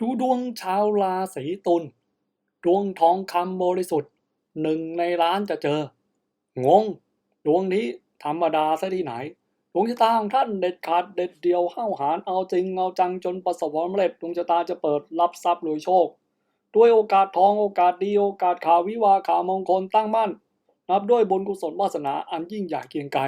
ดูดวงชาวราศีตุลดวงทองคำบริสุทธิ์หนึ่งในล้านจะเจอ งง ดวงนี้ธรรมดาซะที่ไหน ดวงชะตาของท่านเด็ดขาดเด็ดเดียวห้าวหาญเอาจริงเอาจังจนประสบความสำเร็จดวงชะตาจะเปิดรับทรัพย์รวยโชค ด้วยโอกาสทองโอกาสดีโอกาสข่าววิวาข่าวมงคลตั้งมั่น นับด้วยบุญกุศลวาสนาอันยิ่งใหญ่เกียงไกร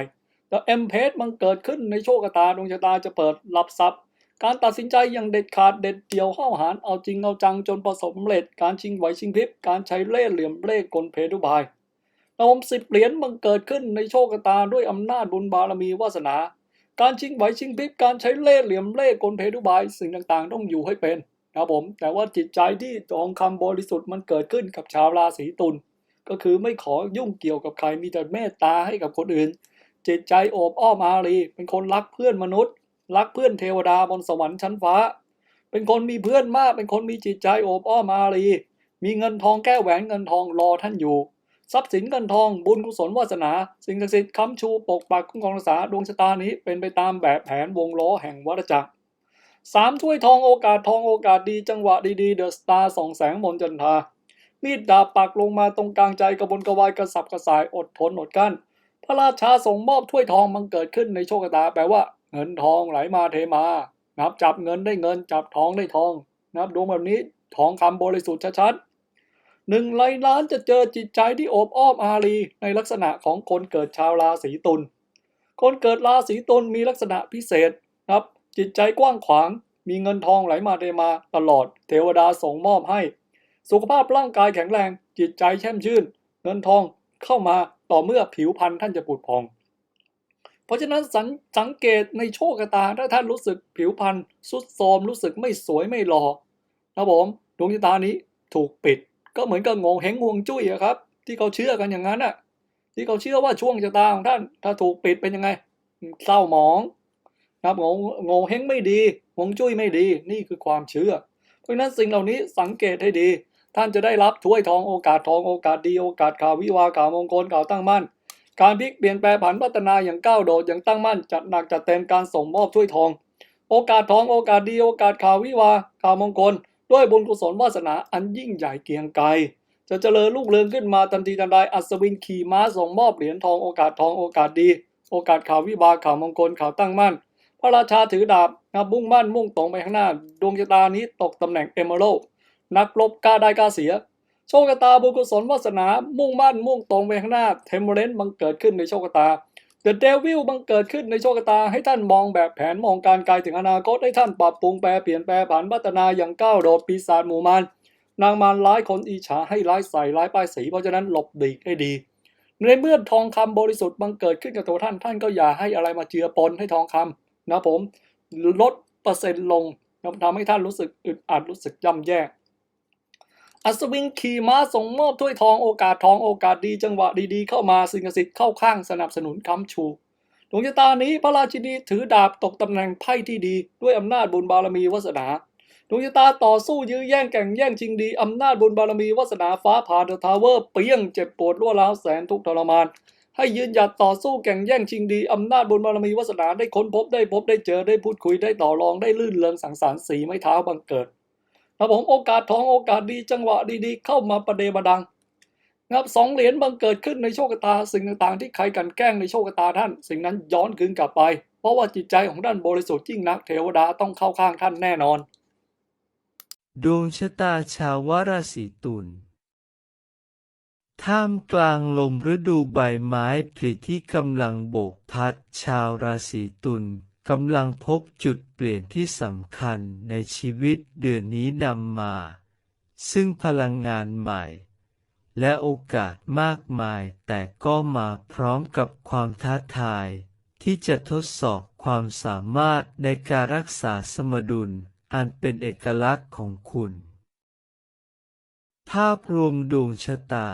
แต่เอ็มเพสมันเกิดขึ้นในโชคชะตาดวงชะตาจะเปิดรับทรัพย์ การตัดสินใจอย่างเด็ดขาดเด็ดเดี่ยวห้าหาญเอาจริงเอาจังจนประสบสำเร็จการชิงไหวชิงพริบการใช้เล่ห์เหลี่ยมเล่ห์กลเพทุบายระบบสิบเหรียญมันเกิดขึ้นในโชคชะตาด้วยอำนาจบุญบารมีวาสนา การชิงไหวชิงพริบการใช้เล่ห์เหลี่ยมเล่ห์กลเพทุบายสิ่งต่างๆ ต้องอยู่ให้เป็นนะครับผม แต่ว่าจิตใจที่ทองคำบริสุทธิ์มันเกิดขึ้นกับชาวราศีตุลก็คือไม่ขอยุ่งเกี่ยวกับใครมีแต่เมตตาให้กับคนอื่น จิตใจโอบอ้อมอารีเป็นคนรักเพื่อนมนุษย์ รักเพื่อนเทวดาบนสวรรค์ชั้นฟ้า เป็นคนมีเพื่อนมาก เป็นคนมีจิตใจโอบอ้อมอารี มีเงินทองแก้วแหวนเงินทองรอท่านอยู่ ทรัพย์สินเงินทองบุญกุศลวาสนา สิ่งศักดิ์สิทธิ์ค้ำชูปกปักคุ้มครองรักษาดวงชะตานี้เป็นไปตามแบบแผนวงล้อแห่งวัฏจักรสามถ้วยทองโอกาสทองโอกาสดีจังหวะดีๆเดอะสตาร์ส่องแสงมนจันทา มีดดาบปักลงมาตรงกลางใจกระบนกระวายกระสับกระสายอดทนอดกั้น พระราชาส่งมอบถ้วยทองมันเกิดขึ้นในโชคชะตาแปลว่า เงินทองไหลมาเทมา นับจับเงินได้เงินจับทองได้ทอง นับดวงแบบนี้ทองคำบริสุทธิ์ชัดๆหนึ่งล้านล้านจะเจอจิตใจที่โอบอ้อมอารีในลักษณะของคนเกิดชาวราศีตุล คนเกิดราศีตุลมีลักษณะพิเศษครับ จิตใจกว้างขวาง มีเงินทองไหลมาเทมาตลอด เทวดาส่งมอบให้ สุขภาพร่างกายแข็งแรง จิตใจแช่มชื่น เงินทองเข้ามาต่อเมื่อผิวพรรณท่านจะผุดพอง เพราะฉะนั้นสังสังเกตในโชคชะตาถ้าท่านรู้สึกผิวพรรณสุดโทมรู้สึกไม่สวยไม่หล่อนะผมดวงชะตานี้ถูกปิด ก็เหมือนกับงงเฮงฮวงจุ้ยครับ ที่เขาเชื่อกันอย่างนั้นอะที่เขาเชื่อว่าช่วงชะตาของท่าน ถ้าถูกปิดเป็นยังไงเศร้าหมองนะครับงงงงเฮงไม่ดีฮวงจุ้ยไม่ดีนี่คือความเชื่อ เพราะฉะนั้นสิ่งเหล่านี้สังเกตให้ดี ท่านจะได้รับถ้วยทองโอกาสทองโอกาสดีโอกาสข่าววิวาข่าวมงคลข่าวตั้งมั่น การพลิกเปลี่ยนแปลงผันพัฒนาอย่างก้าวโดดอย่างตั้งมั่นจัดหนักจัดเต็มการส่งมอบถ้วยทอง โอกาสทองโอกาสดีโอกาสข่าววิวาข่าวมงคล ด้วยบุญกุศลวาสนาอันยิ่งใหญ่เกียงไกรจะเจริญลูกเรืองขึ้นมาทันทีทันใดอัศวินขี่ม้าส่งมอบเหรียญทองโอกาสทองโอกาสดี โอกาสข่าววิวาข่าวมงคลข่าวตั้งมั่น พระราชาถือดาบนะมุ่งมั่นมุ่งตรงไปข้างหน้า ดวงชะตานี้ตกตำแหน่งเอเมอรัลนักรบกล้าได้กล้าเสีย โชคชะตาบุญกุศลวาสนา มุ่งมั่นมุ่งตรงไปข้างหน้าเทมเรนต์บังเกิดขึ้นในโชคชะตาเดอะเดวิลบังเกิดขึ้นในโชคชะตาให้ท่านมองแบบแผนมองการไกลถึงอนาคตให้ท่านปรับปรุงแปลเปลี่ยนแปลผันพัฒนาอย่างก้าวโดดปีศาจหมู่มารนางมารร้ายคนอิจฉาให้ร้ายใส่ร้ายป้ายสี เพราะฉะนั้นหลบดีกให้ดี ในเมื่อทองคำบริสุทธิ์บังเกิดขึ้นกับตัวท่านท่านก็อย่าให้อะไรมาเจือปนให้ทองคำนะผมลดเปอร์เซ็นต์ลงทำให้ท่านรู้สึกอึดอัดรู้สึกย่ำแย่ อัศวินขี่ม้าส่งมอบถ้วยทองโอกาสทองโอกาสดีจังหวะดีๆ เข้ามาสิ่งศักดิ์สิทธิ์เข้าข้างสนับสนุนคำชูดวงชะตานี้พระราชินีถือดาบตกตำแหน่งไพ่ที่ดี ด้วยอำนาจบุญบารมีวาสนาดวงชะตาต่อสู้ยื้อแย่งแข่งแย่งชิงดีอำนาจบุญบารมีวาสนาฟ้าผ่าเดอะทาวเวอร์เปี้ยงเจ็บปวดรั่วร้าวแสนทุกทรมาน ให้ยืนหยัดต่อสู้แข่งแย่งชิงดีอำนาจบุญบารมีวาสนาได้ค้นพบได้พบได้เจอได้พูดคุยได้ต่อรองได้ลื่นเริงสังสรรค์สีไม้เท้าบังเกิด ครับผมโอกาสทองโอกาสดีจังหวะดีๆ เข้ามาประเดประดังครับสองเหรียญบังเกิดขึ้นในโชคชะตาสิ่งต่างๆ ที่ใครกันแกล้งในโชคชะตาท่าน สิ่งนั้นย้อนคืนกลับไป เพราะว่าจิตใจของท่านบริสุทธิ์ยิ่งนักเทวดาต้องเข้าข้างท่านแน่นอน ดวงชะตาชาวราศีตุลท่ามกลางลมฤดูใบไม้ผลิที่กำลังโบกพัดชาวราศีตุล กำลังพบจุดเปลี่ยนที่สำคัญในชีวิตเดือนนี้นำมา ซึ่งพลังงานใหม่ และโอกาสมากมายแต่ก็มาพร้อมกับความท้าทาย ที่จะทดสอบความสามารถในการรักษาสมดุลอันเป็นเอกลักษณ์ของคุณ ภาพรวมดวงชะตา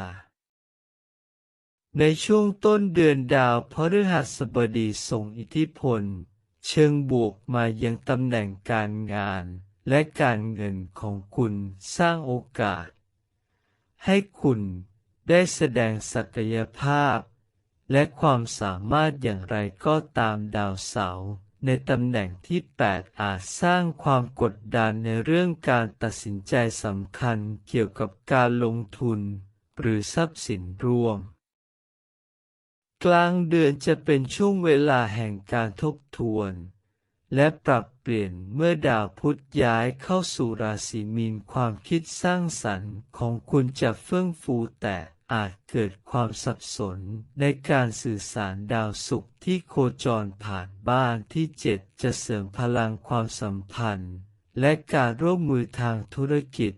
ในช่วงต้นเดือนดาวพฤหัสบดีส่งอิทธิพล เชิงบวกมายังตำแหน่งการงานและการเงินของคุณสร้างโอกาส ให้คุณได้แสดงศักยภาพ และความสามารถอย่างไรก็ตามดาวเสาร์ในตำแหน่งที่ 8 อาจสร้างความกดดันในเรื่องการตัดสินใจสำคัญเกี่ยวกับการลงทุน หรือทรัพย์สินรวม กลางเดือนจะเป็นช่วงเวลาแห่งการทบทวน และปรับเปลี่ยนเมื่อดาวพุธย้ายเข้าสู่ราศีมีนความคิดสร้างสรรค์ของคุณจะเฟื่องฟูแต่อาจเกิดความสับสนในการสื่อสารดาวศุกร์ที่โคจรผ่านบ้านที่เจ็ดจะเสริมพลังความสัมพันธ์ และการร่วมมือทางธุรกิจ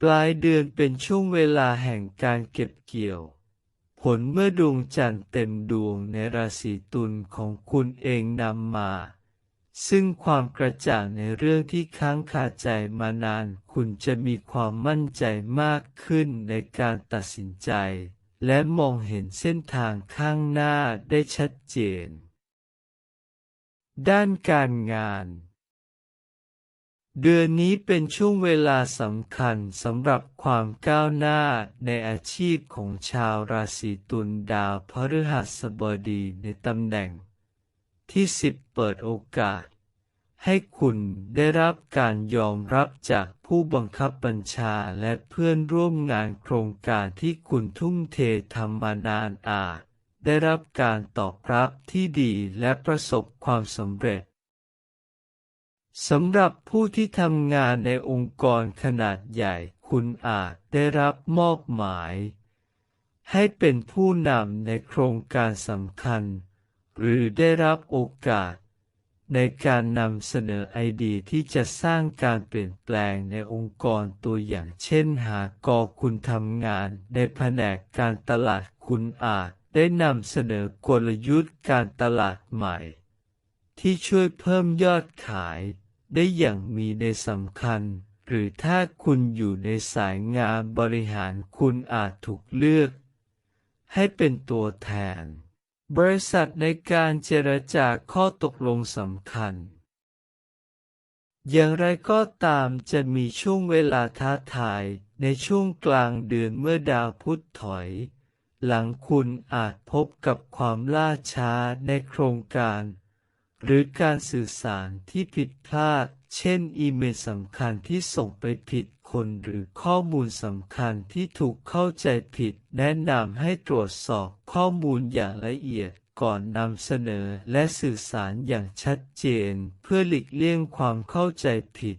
ปลายเดือนเป็นช่วงเวลาแห่งการเก็บเกี่ยว ผลเมื่อดวงจันทร์เต็มดวงในราศีตุลของคุณเองนำมา ซึ่งความกระจ่างในเรื่องที่ค้างคาใจมานาน คุณจะมีความมั่นใจมากขึ้นในการตัดสินใจ และมองเห็นเส้นทางข้างหน้าได้ชัดเจน ด้านการงาน เดือนนี้เป็นช่วงเวลาสำคัญสำหรับความก้าวหน้าในอาชีพของชาวราศีตุลดาวพฤหัสบดีในตำแหน่ง ที่สิบเปิดโอกาส ให้คุณได้รับการยอมรับจากผู้บังคับบัญชาและเพื่อนร่วมงานโครงการที่คุณทุ่มเททำมานานอาจ ได้รับการตอบรับที่ดีและประสบความสำเร็จ สำหรับผู้ที่ทำงานในองค์กรขนาดใหญ่ คุณอาจได้รับมอบหมาย ให้เป็นผู้นำในโครงการสำคัญ หรือได้รับโอกาส ในการนำเสนอไอเดียที่จะสร้างการเปลี่ยนแปลงในองค์กรตัวอย่างเช่นหากอคุณทำงานในแผนกการตลาดคุณอาจได้นำเสนอกลยุทธ์การตลาดใหม่ ที่ช่วยเพิ่มยอดขาย ได้อย่างมีในสำคัญ หรือถ้าคุณอยู่ในสายงานบริหารคุณอาจถูกเลือก ให้เป็นตัวแทน บริษัทในการเจรจาข้อตกลงสำคัญ อย่างไรก็ตามจะมีช่วงเวลาท้าทายในช่วงกลางเดือนเมื่อดาวพุธถอยหลังคุณอาจพบกับความล่าช้าในโครงการ หรือการสื่อสารที่ผิดพลาด เช่น อีเมลสำคัญที่ส่งไปผิดคนหรือข้อมูลสำคัญที่ถูกเข้าใจผิด แนะนำให้ตรวจสอบข้อมูลอย่างละเอียดก่อนนำเสนอและสื่อสารอย่างชัดเจน เพื่อหลีกเลี่ยงความเข้าใจผิด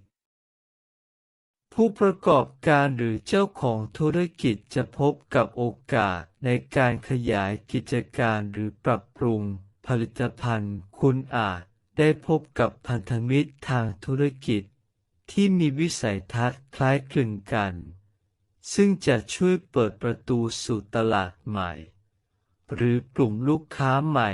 ผู้ประกอบการหรือเจ้าของธุรกิจจะพบกับโอกาสในการขยายกิจการหรือปรับปรุง ผลิตภัณฑ์ คุณอาจได้พบกับพันธมิตรทางธุรกิจ ที่มีวิสัยทัศน์คล้ายคลึงกัน ซึ่งจะช่วยเปิดประตูสู่ตลาดใหม่ หรือกลุ่มลูกค้าใหม่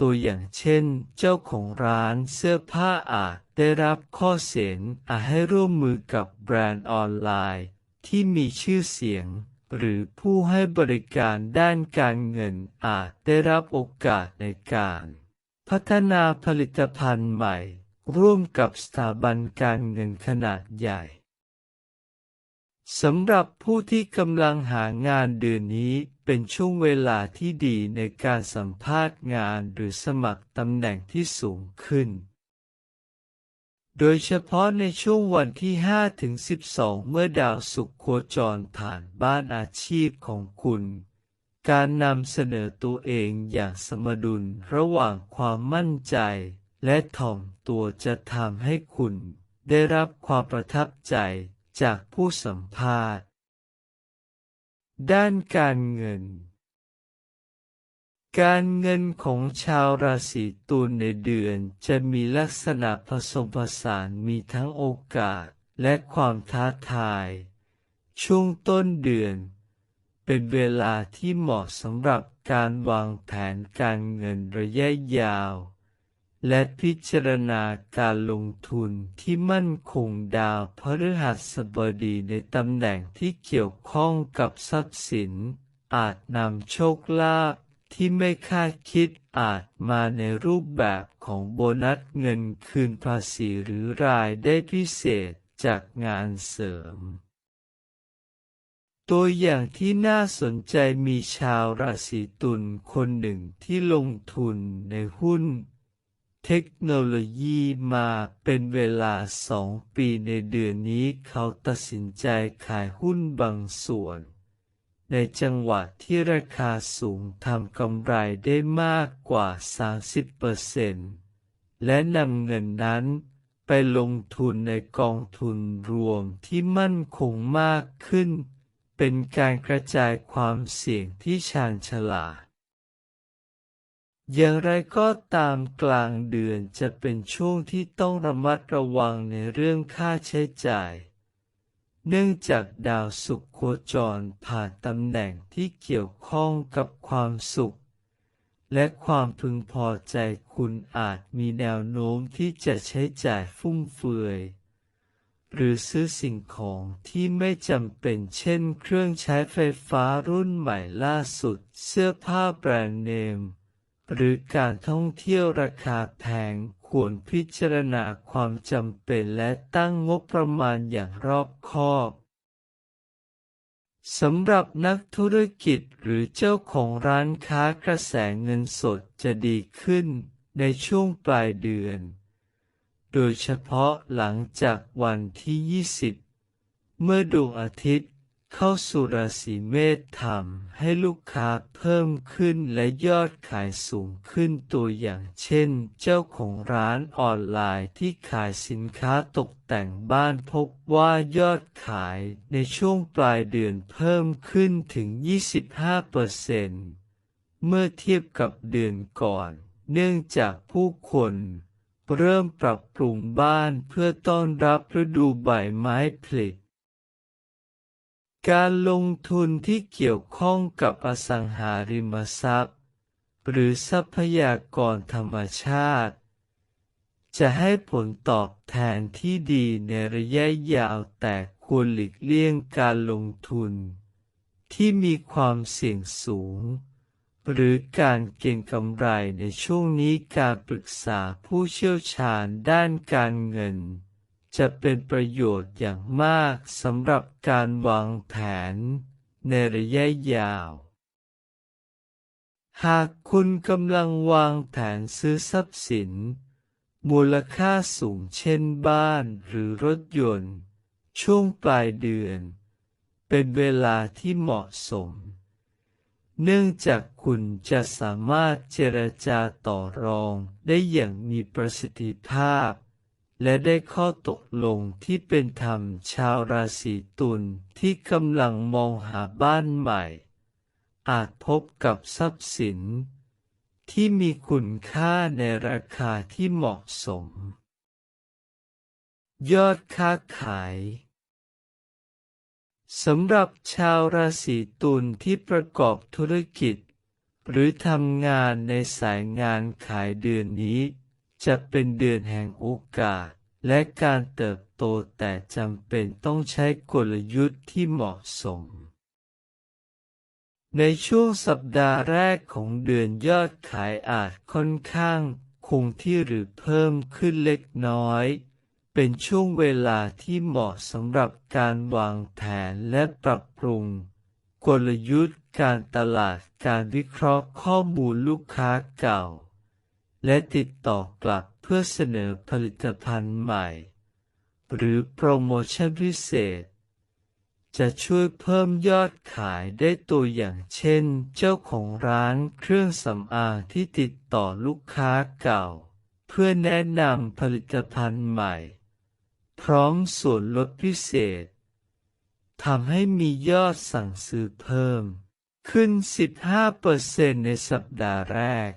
ตัวอย่างเช่น เจ้าของร้านเสื้อผ้าอาจได้รับข้อเสนอให้ร่วมมือกับแบรนด์ออนไลน์ที่มีชื่อเสียง หรือผู้ให้บริการด้านการเงินอาจได้รับโอกาสในการ พัฒนาผลิตภัณฑ์ใหม่ ร่วมกับสถาบันการเงินขนาดใหญ่สำหรับผู้ที่กำลังหางานเดือนนี้เป็นช่วงเวลาที่ดีในการสัมภาษณ์งานหรือสมัครตำแหน่งที่สูงขึ้น โดยเฉพาะในช่วงวันที่ 5 ถึง 12 เมื่อดาวศุกร์โคจรผ่านบ้านอาชีพของคุณ การนำเสนอตัวเองอย่างสมดุลระหว่างความมั่นใจ และถ่อมตัวจะทำให้คุณ ได้รับความประทับใจจากผู้สัมภาษณ์ ด้านการเงิน การเงินของชาวราศีตุลในเดือนจะมีลักษณะผสมผสานมีทั้งโอกาสและความท้าทาย ช่วงต้นเดือน เป็นเวลาที่เหมาะสำหรับการวางแผนการเงินระยะยาว และพิจารณาการลงทุนที่มั่นคงดาวพฤหัสบดีในตำแหน่งที่เกี่ยวข้องกับทรัพย์สิน อาจนำโชคลาภ ที่ไม่คาดคิดอาจมาในรูปแบบของโบนัสเงินคืนภาษีหรือรายได้พิเศษจากงานเสริม ตัวอย่างที่น่าสนใจมีชาวราศีตุลคนหนึ่งที่ลงทุนในหุ้นเทคโนโลยีมาเป็นเวลาสองปีในเดือนนี้เขาตัดสินใจขายหุ้นบางส่วน ในจังหวะที่ราคาสูงทำกำไรได้มากกว่า 30%และนำเงินนั้นไปลงทุนในกองทุนรวมที่มั่นคงมากขึ้น เป็นการกระจายความเสี่ยงที่ชาญฉลาด อย่างไรก็ตามกลางเดือนจะเป็นช่วงที่ต้องระมัดระวังในเรื่องค่าใช้จ่าย เนื่องจากดาวศุกร์โคจรผ่านตำแหน่งที่เกี่ยวข้องกับความสุข และความพึงพอใจคุณอาจมีแนวโน้มที่จะใช้จ่ายฟุ่มเฟือย หรือซื้อสิ่งของที่ไม่จำเป็นเช่นเครื่องใช้ไฟฟ้ารุ่นใหม่ล่าสุด เสื้อผ้าแบรนด์เนม หรือการท่องเที่ยวราคาแพงควรพิจารณาความจำเป็นและตั้งงบประมาณอย่างรอบคอบสำหรับนักธุรกิจหรือเจ้าของร้านค้ากระแสเงินสดจะดีขึ้นในช่วงปลายเดือน โดยเฉพาะหลังจากวันที่ 20 เมื่อดวงอาทิตย์ เข้าสู่ราศีเมษทำให้ลูกค้าเพิ่มขึ้นและยอดขายสูงขึ้นตัวอย่างเช่น เจ้าของร้านออนไลน์ที่ขายสินค้าตกแต่งบ้านพบว่ายอดขายในช่วงปลายเดือนเพิ่มขึ้นถึง 25%เมื่อเทียบกับเดือนก่อน เนื่องจากผู้คนเริ่มปรับปรุงบ้านเพื่อต้อนรับฤดูใบไม้ผลิ การลงทุนที่เกี่ยวข้องกับอสังหาริมทรัพย์ หรือทรัพยากรธรรมชาติ จะให้ผลตอบแทนที่ดีในระยะยาวแต่ควรหลีกเลี่ยงการลงทุน ที่มีความเสี่ยงสูง หรือการเก็งกำไรในช่วงนี้การปรึกษาผู้เชี่ยวชาญด้านการเงิน จะเป็นประโยชน์อย่างมากสำหรับการวางแผนในระยะยาว หากคุณกำลังวางแผนซื้อทรัพย์สิน มูลค่าสูงเช่นบ้านหรือรถยนต์ ช่วงปลายเดือน เป็นเวลาที่เหมาะสม เนื่องจากคุณจะสามารถเจรจาต่อรองได้อย่างมีประสิทธิภาพ และได้ข้อตกลงที่เป็นธรรมชาวราศีตุลที่กำลังมองหาบ้านใหม่ อาจพบกับทรัพย์สิน ที่มีคุณค่าในราคาที่เหมาะสม ยอดค้าขายสำหรับชาวราศีตุลที่ประกอบธุรกิจ หรือทำงานในสายงานขายเดือนนี้ จะเป็นเดือนแห่งโอกาส และการเติบโตแต่จำเป็นต้องใช้กลยุทธ์ที่เหมาะสม ในช่วงสัปดาห์แรกของเดือนยอดขายอาจค่อนข้างคงที่หรือเพิ่มขึ้นเล็กน้อย เป็นช่วงเวลาที่เหมาะสำหรับการวางแผนและปรับปรุง กลยุทธ์การตลาดการวิเคราะห์ข้อมูลลูกค้าเก่า และติดต่อกลับเพื่อเสนอผลิตภัณฑ์ใหม่ หรือโปรโมชั่นพิเศษ จะช่วยเพิ่มยอดขายได้ตัวอย่างเช่น เจ้าของร้านเครื่องสำอางที่ติดต่อลูกค้าเก่า เพื่อแนะนำผลิตภัณฑ์ใหม่ พร้อมส่วนลดพิเศษทำให้มียอดสั่งซื้อเพิ่ม ขึ้น 15%ในสัปดาห์แรก